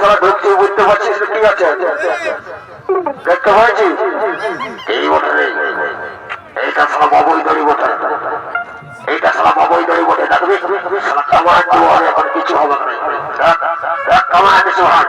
সারা ঢুকছি বুঝতে পারছি ঠিক আছে দেখতে পাচ্ছি এই বটে এইটা সারা বাবুই দড়ি বটে এইটা সারা বাবুই দড়ি বটে দেখবি এখন কিছু হবে না কামার কিছু হয়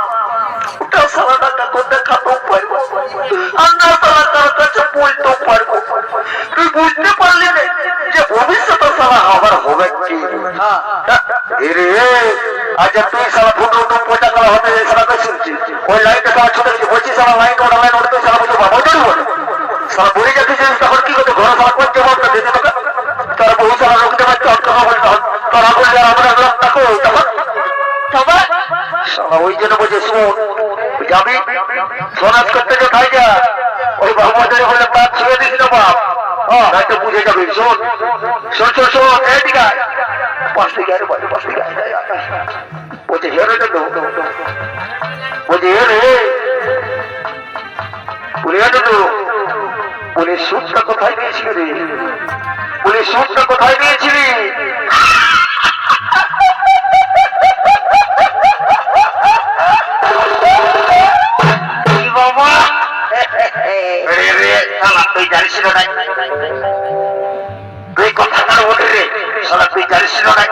আজ তুই সারা ফুটো ফুটো পয়সা করা হতে সারা তো শুনছি ওই লাইনটা সারা ছুটেছি, বলছি সারা লাইন ওটা লাইন ওটা সারা বলছে, বাবা বলে সারা বুড়ি যাচ্ছিস তখন কি করতে, ঘরে সারা করতে বলতে দিতে তোকে বহু সারা রুখতে পারছে, অর্থ বলতে তারা বললে আমরা তাকে তখন তবে শালা ওই জন্য বলছে শুন যাবি? সনাজ করতে যে খাই যা। ওই বাবুদের বলে, বাপ ছেড়ে দিস না, বাপ। হ্যাঁ বুঝে যাবি, শোন শোন শোন শোন এইদিকে থেকে আয় বলে আয়, আয়। বলছে হেরে দেবো বলছে হেরে বলে হেরে বলে সুদটা কোথায় পেয়েছিলি রে বলে সুদটা কোথায় পেয়েছিলি তুই জানিস না তুই কথা কার বলে রে শালা তুই জানিস না নাই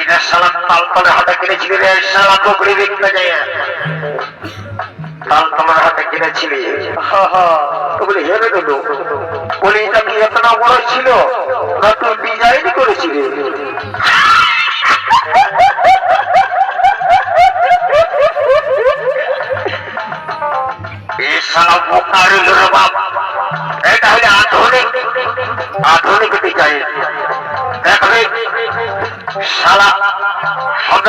এটা শালা তাল তলে হাতে কিনেছিলি রে শালা কোকড়ি দেখতে যায় তাল তলের হাতে কিনেছিলি। বলি হেরে দিল বলি, এটা কি এত না বড় ছিল? না, তুই ডিজাইন করেছিলি। এই শালা বোকা রে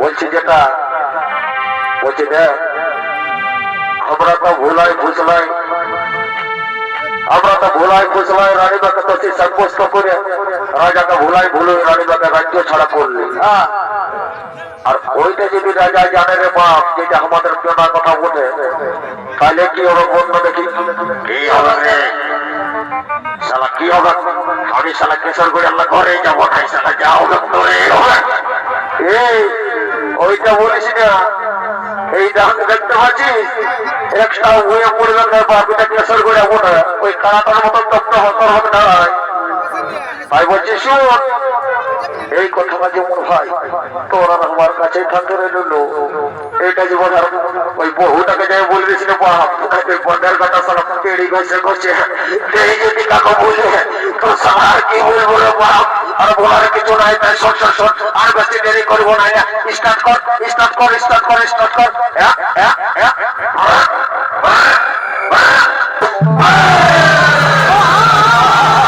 বলছি যেটা বলছি দেখ আমরা তো ভুলাই ফুসলাই আমরা তো ভুলাই ফুসলাই রানীবাকে তো সেই সাব্যস্ত করে রাজাকে ভুলাই ভুলে রানীবাকে রাজ্য ছাড়া করলি। আর ওইটা যদি রাজা জানে রে বাপ যেটা আমাদের কেনা কথা বলে তাহলে কি হবে বন্ধ দেখি? কি হবে রে? শালা কি হবে? আমি শালা কিশোর করে আল্লাহ ঘরে যাব তাই শালা যা হবে তোরে হবে এই ওইটা বলিস না। এইটা আমি দেখতে পাচ্ছি? একটা হয়ে পড়বে না বাপিটা কেশর করে ওঠে ওই কানাটার মতন তপ্ত হতর হবে দাঁড়ায়। ভাই বলছি, শুন, এই কথাটা যেমন ভাই তোর আমার কাছে থাকতে রইল এইটা জীবন আর ওই বহুটাকে যাই বলবেছিল বাপ ওই বন্ডার কথা সালা পেড়ি গেছে করছে এই যদি কাকা বলে তো সামার কি বলব বাপ? আর বলার কিছু নাই, তাই শট শট শট আর বেশি দেরি করব না। স্টার্ট কর স্টার্ট কর স্টার্ট কর স্টার্ট কর। হ্যাঁ হ্যাঁ হ্যাঁ